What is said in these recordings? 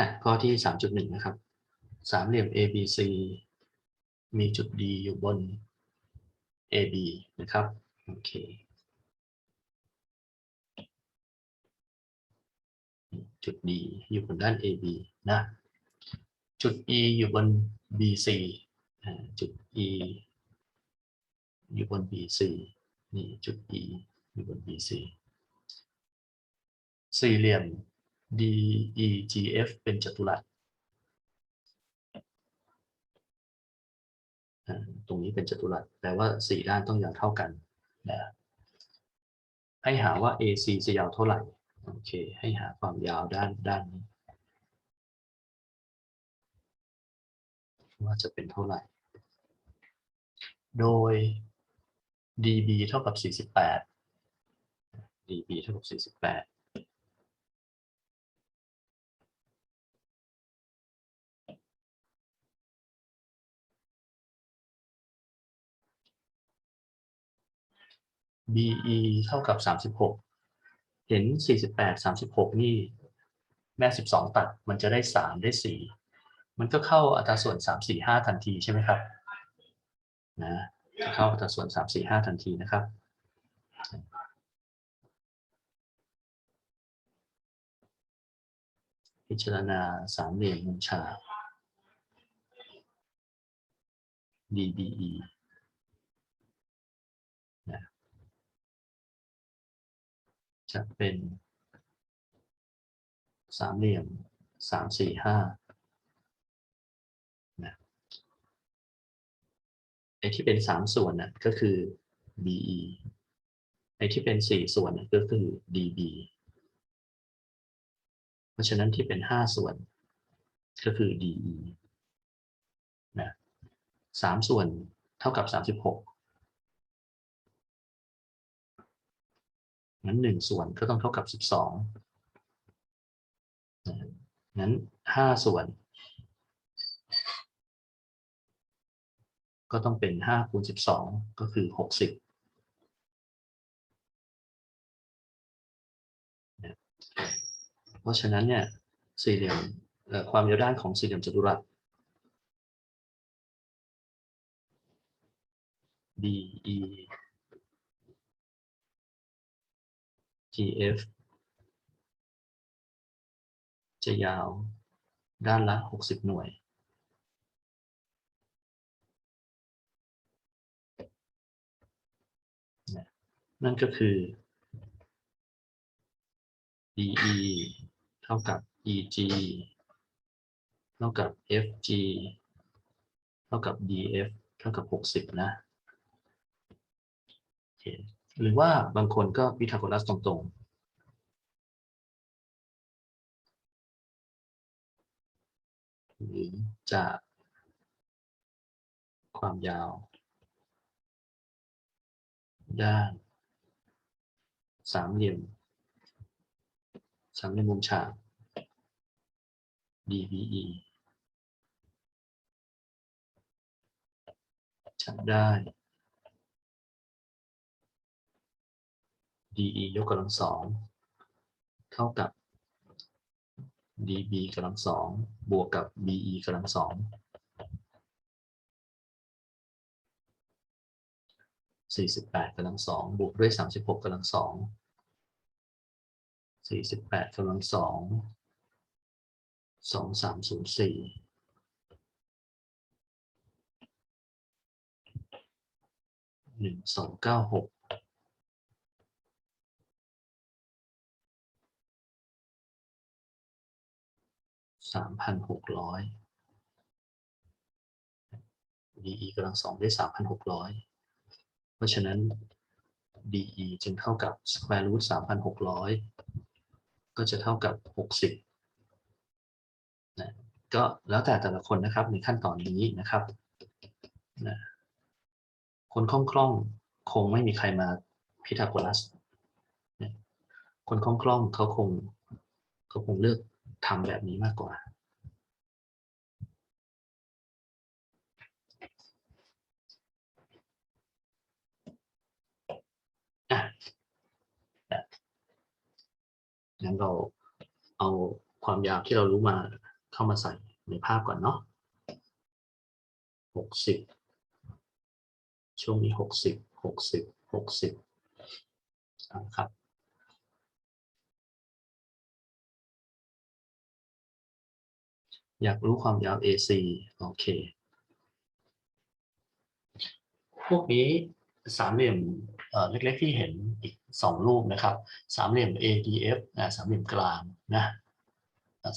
อะข้อที่สามจุดหนึ่งนะครับ สามเหลี่ยม ABC มีจุด D อยู่บน AB นะครับ โอเค จุด D อยู่บนด้าน AB นะ จุด E อยู่บน BC จุด E อยู่บน BC นี่จุด E อยู่บน BC สี่เหลี่ยม DEGF เป็นจัตุรัสตรงนี้เป็นจัตุรัสแปลว่าสี่ด้านต้องยาวเท่ากันนะให้หาว่า AC จะยาวเท่าไหร่ โอเค ให้หาความยาวด้านด้านนี้ว่าจะเป็นเท่าไหร่ โดย dB เท่ากับ 48 dB เท่ากับ 48 BE เท่ากับ36เห็น48 36นี่ แม่12ตัดมันจะได้3ได้4มันก็เข้าอัตราส่วน3 4 5ทันทีใช่ไหมครับนะจะเข้าอัตราส่วน3 4 5ทันทีนะครับพิจารณาสามเหลี่ยมมุมฉาก DBE นะ จะเป็นสามเหลี่ยมสามสี่ห้านะไอ้ที่เป็นสามส่วนน่ะก็คือ BE ไอ้ที่เป็นสี่ส่วนน่ะก็คือ DB เพราะฉะนั้นที่เป็นห้าส่วนก็คือ DE นะสามส่วนเท่ากับสามสิบหก งั้นหนึ่งส่วนก็ต้องเท่ากับสิบสองงั้นห้าส่วน ก็ต้องเป็นห้าคูณสิบสองก็คือหกสิบเพราะฉะนั้นเนี่ยสี่เหลี่ยมความยาวด้านของสี่เหลี่ยมจัตุรัส DE GF จะยาวด้านละ 60 หน่วย นั่นก็คือ DE เท่ากับ EG เท่ากับ FG เท่ากับ DF เท่ากับ 60 นะ โอเค หรือว่าบางคนก็พีทาโกรัสตรงๆหรือจากความยาว ด้านสามเหลี่ยมสามเหลี่ยมมุมฉาก DBE จะได้ DE ยกกำลังสองเท่ากับ DB กำลังสองบวกกับ BE กำลังสองสี่สิบแปดกำลังสองบวกด้วยสามสิบหกกำลังสองสี่สิบแปดกำลังสองสองสามศูนย์สี่หนึ่งสองเก้าหก สามพันหกร้อย DE กำลังสองได้สามพันหกร้อยเพราะฉะนั้น DE จึงเท่ากับ square root สามพันหกร้อยก็จะเท่ากับหกสิบนะก็แล้วแต่แต่ละคนนะครับในขั้นตอนนี้นะครับนะคนคล่องๆคงไม่มีใครมาพิทาโกรัสนะคนคล่องเขาคงเขาคงเลือก ทำแบบนี้มากกว่า อะงั้นเราเอาความยาวที่เรารู้มาเข้ามาใส่ในภาพก่อนเนาะหกสิบ ช่วงนี้หกสิบ หกสิบ หกสิบครับ อยากรู้ความยาว AC โอเค พวกนี้สามเหลี่ยมเเล็กๆที่เห็นอีกสองรูปนะครับ สามเหลี่ยม ADF นะสามเหลี่ยมกลางนะ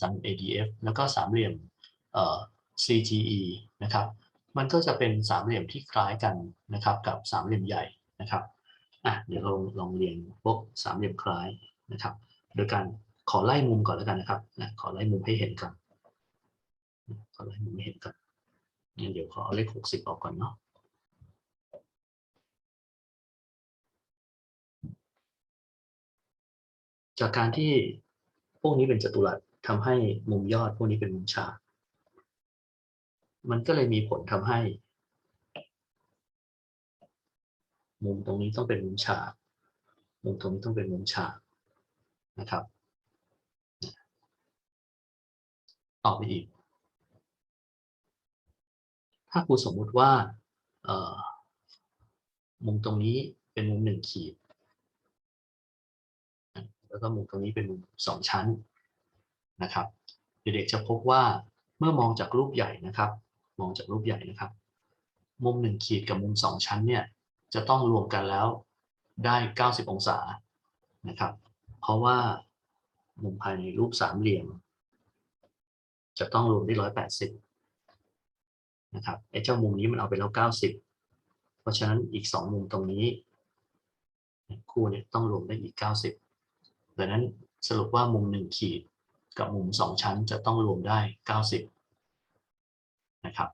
สามเหลี่ยม ADF แล้วก็สามเหลี่ยม CGE นะครับ มันก็จะเป็นสามเหลี่ยมที่คล้ายกันนะครับ กับสามเหลี่ยมใหญ่นะครับอะเดี๋ยวเราลองเรียงพวกสามเหลี่ยมคล้ายนะครับ โดยการขอไล่มุมก่อนแล้วกันนะครับนะขอไล่มุมให้เห็นก่อน ขอไล่มุมให้เห็นก่อนงั้นเดี๋ยวขอเอาเลขหกสิบออกก่อนเนาะจากการที่พวกนี้เป็นจัตุรัสทำให้มุมยอดพวกนี้เป็นมุมฉาก มันก็เลยมีผลทำให้ มุมตรงนี้ต้องเป็นมุมฉาก มุมตรงนี้ต้องเป็นมุมฉากนะครับ ต่อไปอีก ถ้าครูสมมุติว่ามุมตรงนี้เป็นมุมหนึ่งขีด แล้วก็มุมตรงนี้เป็นมุมสองชั้นนะครับ เด็กๆจะพบว่าเมื่อมองจากรูปใหญ่นะครับ มองจากรูปใหญ่นะครับ มุมหนึ่งขีดกับมุมสองชั้นเนี่ยจะต้องรวมกันแล้วได้ 90 องศานะครับ เพราะว่ามุมภายในรูปสามเหลี่ยม จะต้องรวมได้ 180 นะครับไอ้เจ้ามุมนี้มันเอาไปแล้ว 90 เพราะฉะนั้นอีก 2 มุมตรงนี้คู่เนี่ยต้องรวมได้อีก 90ดังนั้นสรุปว่ามุมหนึ่งขีดกับมุมสองชั้นจะต้องรวมได้ 90 นะครับ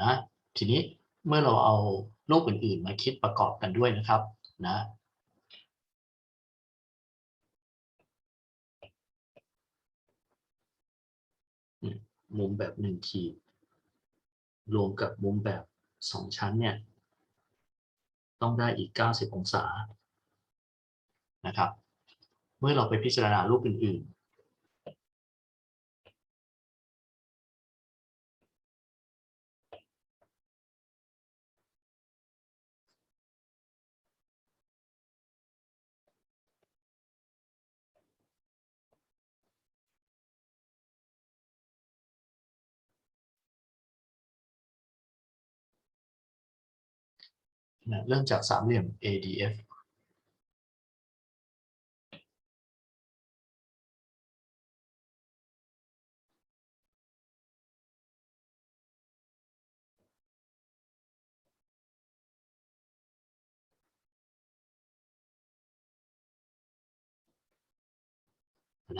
นะทีนี้เมื่อเราเอารูปอื่น ๆ มาคิดประกอบกันด้วยนะครับนะมมุมแบบหนึ่งขีดรวมกับมุมแบบสองชั้นเนี่ย ต้องได้อีก 90 องศานะครับ เมื่อเราไปพิจารณารูปอื่น ๆ นะเริ่มจากสามเหลี่ยม ADF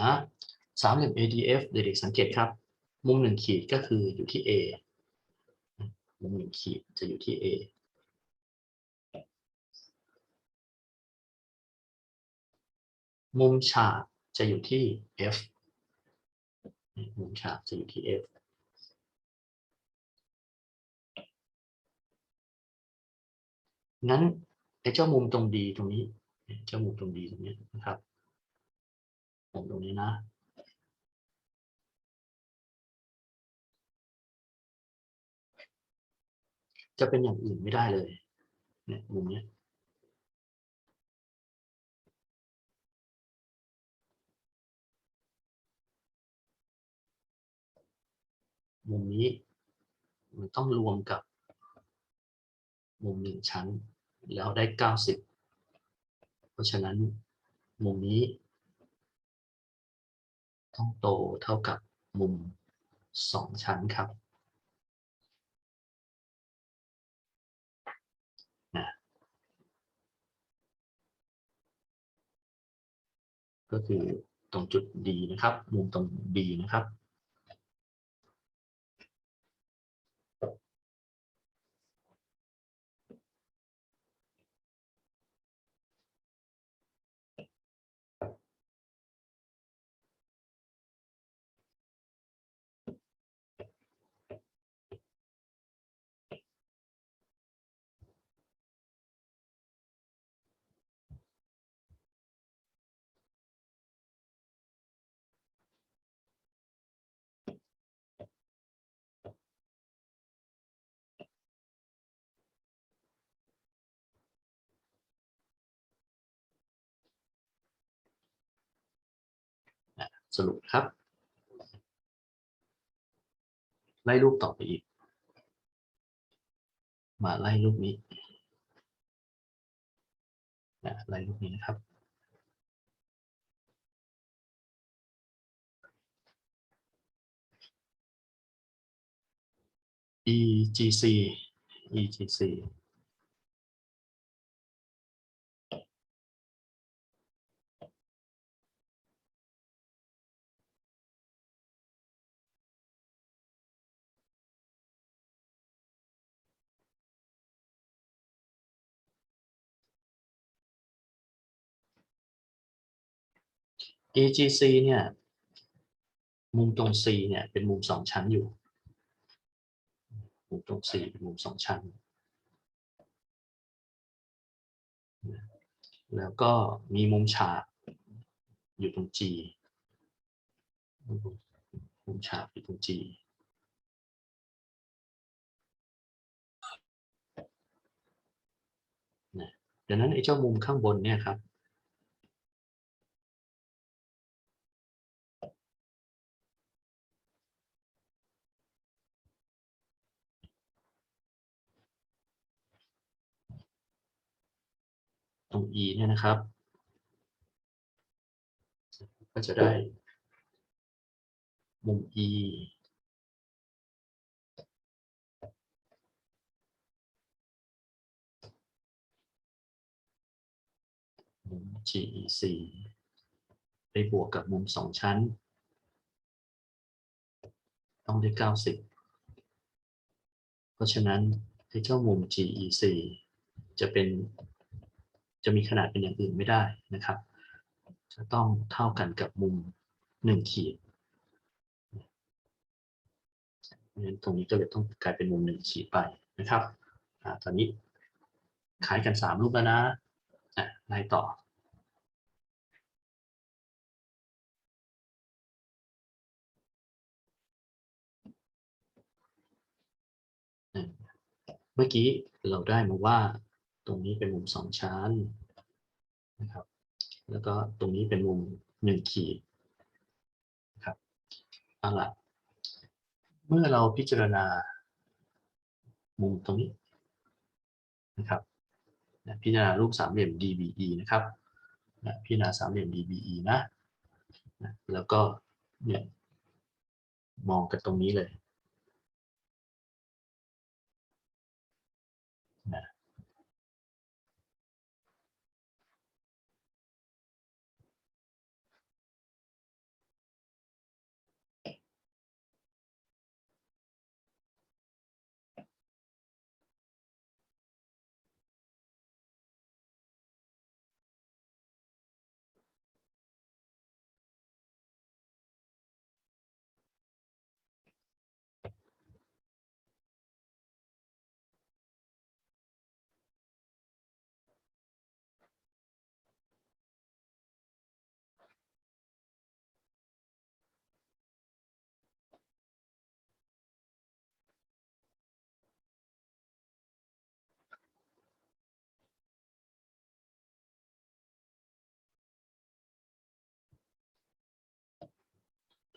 นะสามเหลี่ยม ADF เด็กๆสังเกตครับ มุมหนึ่งขีดก็คืออยู่ที่ A มุมหนึ่งขีดจะอยู่ที่ A มุมฉากจะอยู่ที่ F มุมฉากจะอยู่ที่ F งั้นไอ้เจ้ามุมตรงดีตรงนี้ เจ้ามุมตรงดีตรงนี้นะครับ มุมตรงนี้นะจะเป็นอย่างอื่นไม่ได้เลย เนี่ยมุมเนี้ย มุมนี้ มันต้องรวมกับ มุมหนึ่งชั้น แล้วได้เก้าสิบเพราะฉะนั้นมุมนี้ ต้องโตเท่ากับมุมสองชั้นครับนะก็คือตรงจุด D นะครับ มุมตรง B นะครับ สรุปครับ ไล่รูปต่อไปอีก มาไล่รูปนี้นะไล่รูปนี้นะครับ EGC EGC EGC เนี่ย มุมตรง C เนี่ย เป็นมุมสองชั้นอยู่ มุมตรง C เป็นมุมสองชั้น แล้วก็มีมุมฉากอยู่ตรง G มุมฉากอยู่ตรง G ดังนั้นไอ้เจ้ามุมข้างบนเนี่ยครับ ตรง e เนี่ยนะครับ ก็จะได้มุม e มุม GEC ไปบวกกับมุมสองชั้น ต้องได้เก้าสิบเพราะฉะนั้นไอ้เจ้ามุม GEC จะเป็น จะมีขนาดเป็นอย่างอื่นไม่ได้นะครับ จะต้องเท่ากันกับมุมหนึ่งขีดเพราะฉะนั้นตรงนี้ก็เลยต้องกลายเป็นมุมหนึ่งขีดไปนะครับอตอนนี้ขายกันสามรูปแล้วนะอะไล่ต่อเมื่อกี้เราได้มาว่า ตรงนี้เป็นมุมสองชั้นนะครับ แล้วก็ตรงนี้เป็นมุมหนึ่งขีดนะครับเอาละเมื่อเราพิจารณามุมตรงนี้นะครับพิจารณารูปสามเหลี่ยม DBE นะครับพิจารณาสามเหลี่ยม DBE นะ แล้วก็เนี่ยมองกันตรงนี้เลย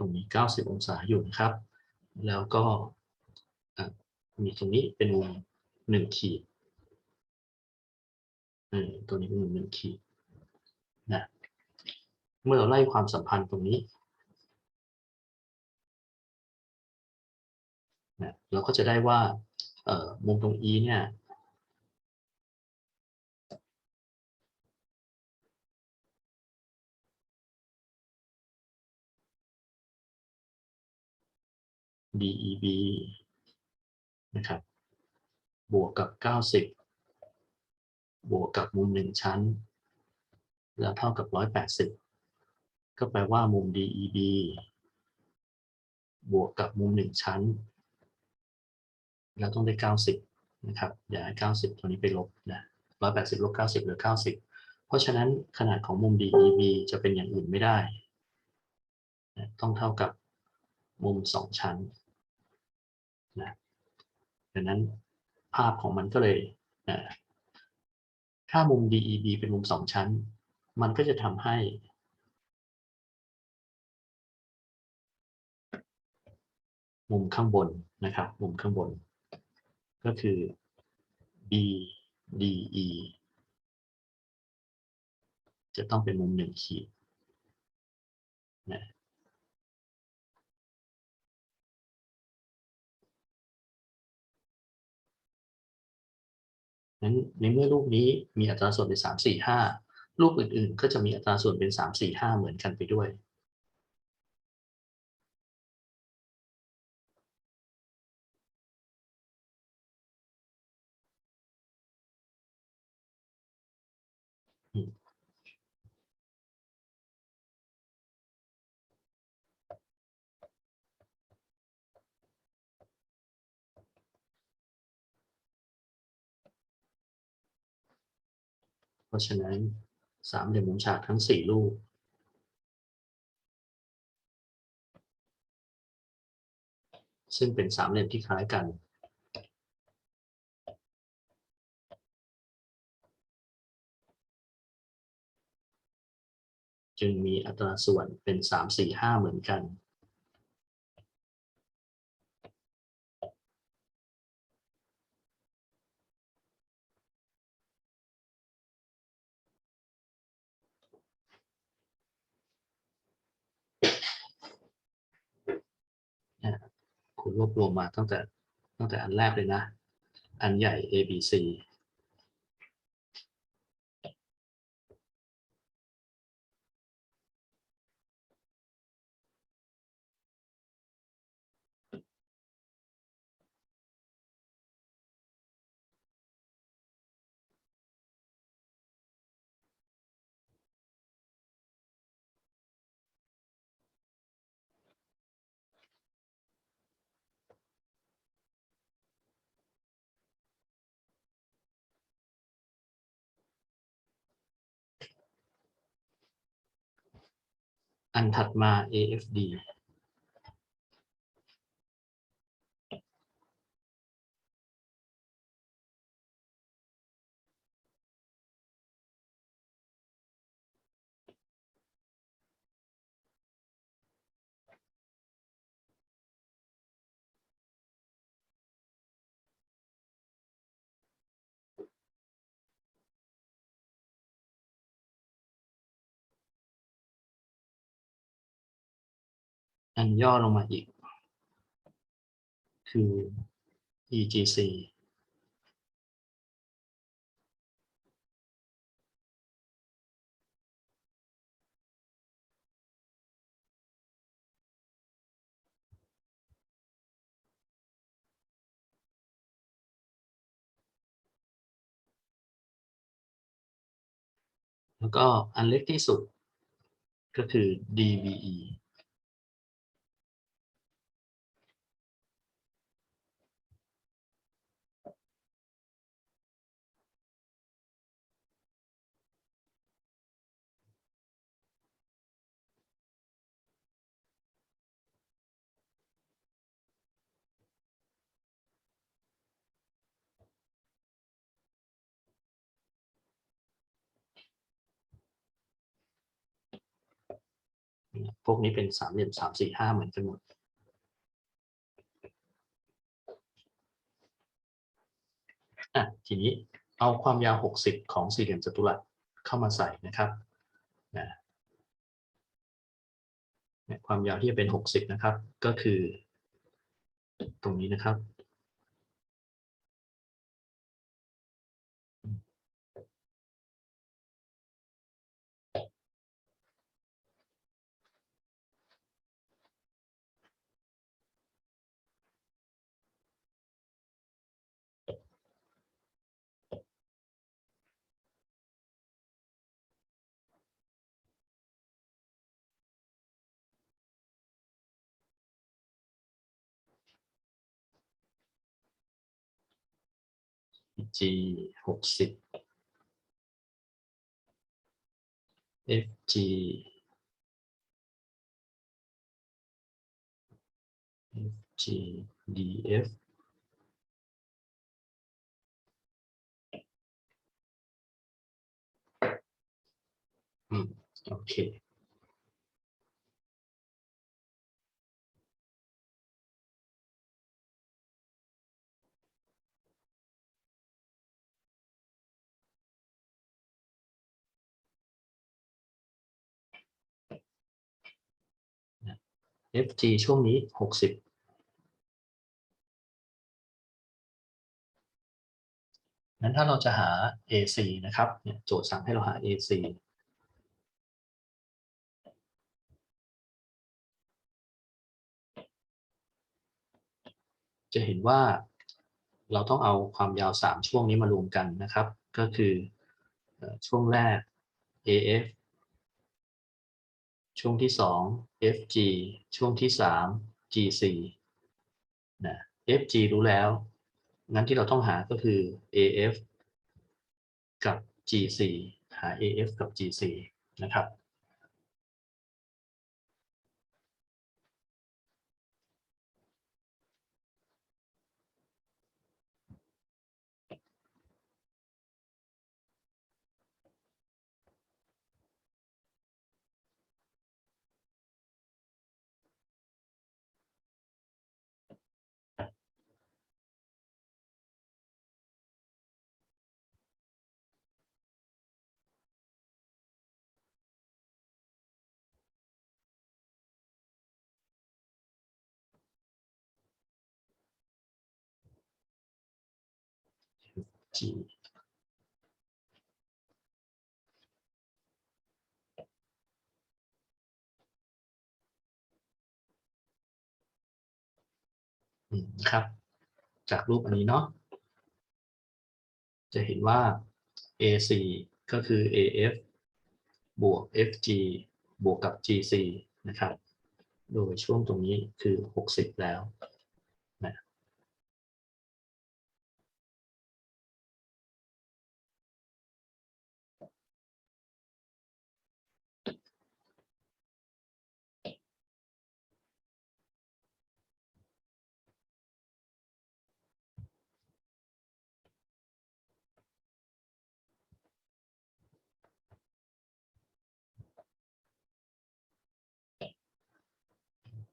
รงนี้ 90 องศาอยู่นะครับ แล้วก็มีตรงนี้เป็นมุม1ขีดตัวนี้เป็นมุมหนึ่งขีดนะเมื่อเราไล่ความสัมพันธ์ตรงนี้นะเราก็จะได้ว่ามุมตรง e เนี่ย DEB นะครับ บวกกับ 90 บวกกับมุมหนึ่งชั้น แล้วเท่ากับ 180 ก็แปลว่ามุม DEB บวกกับมุมหนึ่งชั้น แล้วต้องได้ 90 นะครับ อย่าให้90 ตัวนี้ไปลบนะ180ลบ90เหลือ 90 เพราะฉะนั้นขนาดของมุม DEB จะเป็นอย่างอื่นไม่ได้ ต้องเท่ากับมุมสองชั้น นะดังนั้นภาพของมันก็เลยนะถ้ามุม DEB เป็นมุมสองชั้น มันก็จะทำให้มุมข้างบนนะครับ มุมข้างบน ก็คือ BDE จะต้องเป็นมุมหนึ่งขีดนะ นั้นในเมื่อรูปนี้มีอัตราส่วนเป็นสามสี่ห้ารูปอื่นๆ ก็จะมีอัตราส่วนเป็นสามสี่ห้าเหมือนกันไปด้วย เพราะฉะนั้นสามเหลี่ยมมุมฉากทั้งสี่รูปซึ่งเป็นสามเหลี่ยมที่คล้ายกัน จึงมีอัตราส่วนเป็นสามสี่ห้าเหมือนกัน ณรวบรวมมาตั้งแต่ตั้งแต่อันแรกเลยนะ อันใหญ่ A B C อันถัดมา AFD อันย่อลงมาอีก คือ EGC แล้วก็อันเล็กที่สุดก็คือ DBE พวกนี้เป็นสามเหลี่ยมสามสี่ห้าเหมือนกันหมดอะทีนี้เอาความยาว 60 ของสี่เหลี่ยมจัตุรัสเข้ามาใส่นะครับนะความยาวที่จะเป็น 60 นะครับ ก็คือ ตรงนี้นะครับ G หกสิบ FG FG DF อื FG ช่วงนี้60นั้นถ้าเราจะหา AC นะครับเนี่ยโจทย์สั่งให้เราหา AC จะเห็นว่าเราต้องเอาความยาว 3 ช่วงนี้มารวมกันนะครับ ก็คือเอ่อช่วงแรก AF ช่วงที่ 2 FG ช่วงที่ 3 GC นะ FG รู้แล้ว งั้นที่เราต้องหาก็คือ AF กับ GC หา AF กับ GC นะครับ G อืมครับ จากรูปอันนี้เนาะจะเห็นว่า AC ก็คือ AF บวก FG บวกกับ GC นะครับ โดยช่วงตรงนี้คือ 60 แล้ว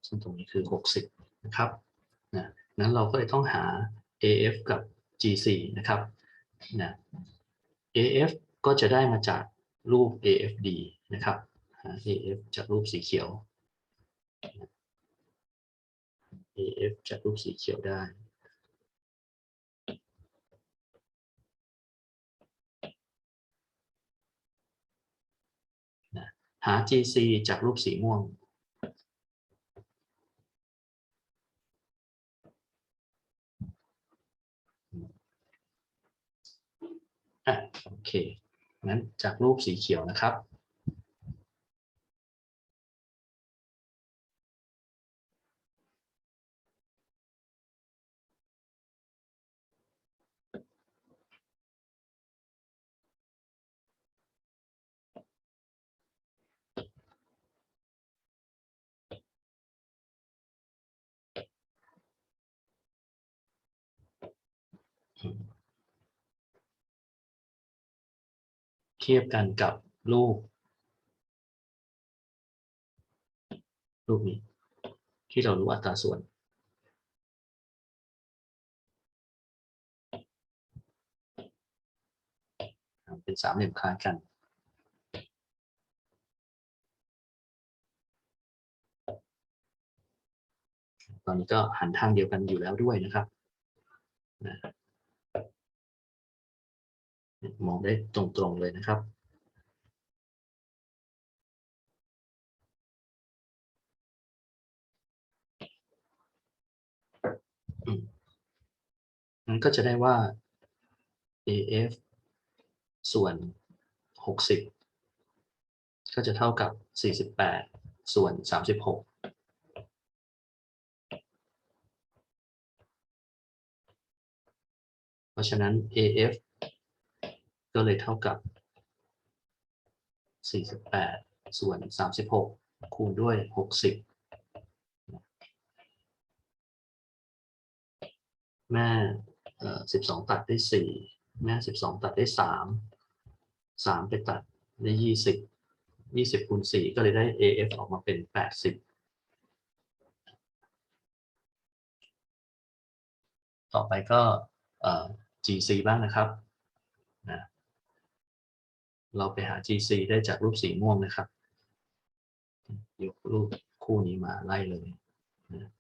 ซึ่งตรงนี้คือ 60 นะครับนะนั้นเราก็เลยต้องหา AF กับ GC นะครับนะ AF ก็จะได้มาจากรูป AFD นะครับหา AF จากรูปสีเขียว AF จากรูปสีเขียวได้ หา GC จากรูปสีม่วง อะโอ เคงั้นจากรูปสีเขียวนะครับ ทียบกันกับรูปรูปนี้ ที่เรารู้อัตราส่วน เป็นสามเหลี่ยมคล้ายกันตอนนี้ก็หันทางเดียวกันอยู่แล้วด้วยนะครับนะ มองได้ตรงๆเลยนะครับมันก็จะได้ว่า AF ส่วน 60 ก็จะเท่ากับ 48 ส่วน 36เพราะฉะนั้น AF ก็เลยเท่ากับ 48 ส่วน 36 คูณด้วย 60แม่เอ่อ12ตัดได้4แม่12ตัดได้3 3ไปตัดได้20 20คูณ4ก็เลยได้ AF ออกมาเป็น80ต่อไปก็ GC บ้างนะครับนะ เราไปหา GC ได้จากรูปสีม่วงนะครับ ยกรูปคู่นี้มาไล่เลยนะ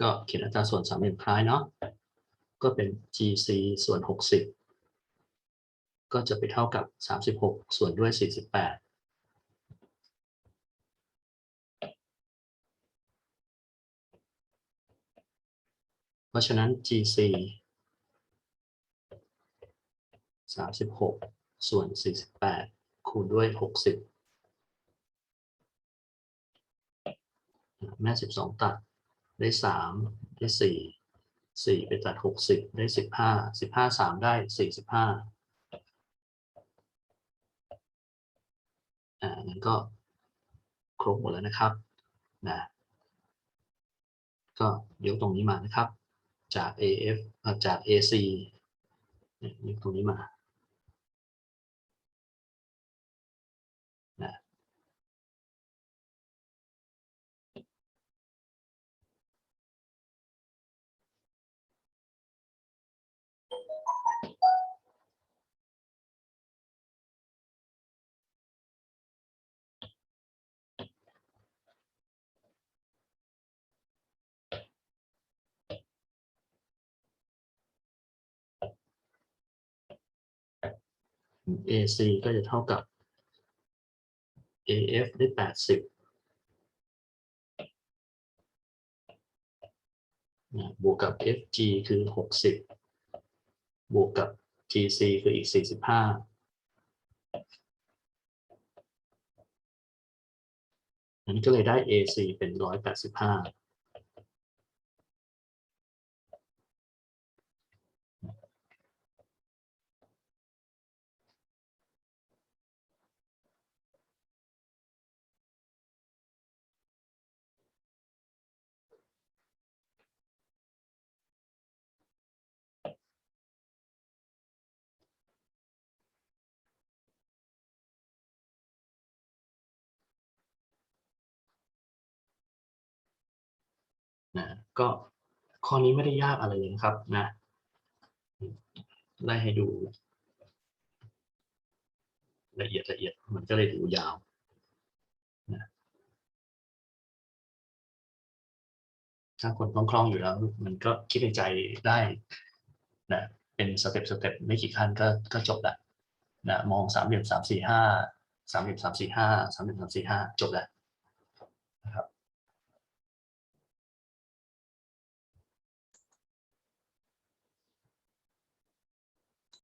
ก็เขียนอัตราส่วนสามเหลี่ยมคล้ายเนาะก็เป็น GC ส่วน 60 ก็จะไปเท่ากับ 36 ส่วนด้วย 48เพราะฉะนั้น GC 36 ส่วน 48 คูณด้วย 60 แม่ 12 ตัด ได้สามได้สี่สี่ไปตัดหกสิบได้สิบห้าสิบห้าสามได้สี่สิบห้าอ่างั้นก็ครบหมดแล้วนะครับนะก็ยกตรงนี้มานะครับ จาก AF เอ่อจาก AC เนี่ยยกตรงนี้มา AC ก็จะเท่ากับ AF ได้แปดสิบบวกกับ FG คือหกสิบบวกกับ GC คืออีกสี่สิบห้านั้นก็เลยได้ AC เป็นร้อยแปดสิบห้า นะก็ข้อนี้ไม่ได้ยากอะไรเลยนะครับนะไล่ให้ดู ละเอียดละเอียดมันก็เลยดูยาวนะถ้าคนคล่องๆอยู่แล้ว มันก็คิดในใจได้นะเป็นสเต็ปสเต็ปไม่กี่ขั้นก็ก็จบละนะมองสามเหลี่ยมสามสี่ห้าสามเหลี่ยมสามสี่ห้าสามเหลี่ยมสามสี่ห้าจบละนะครับ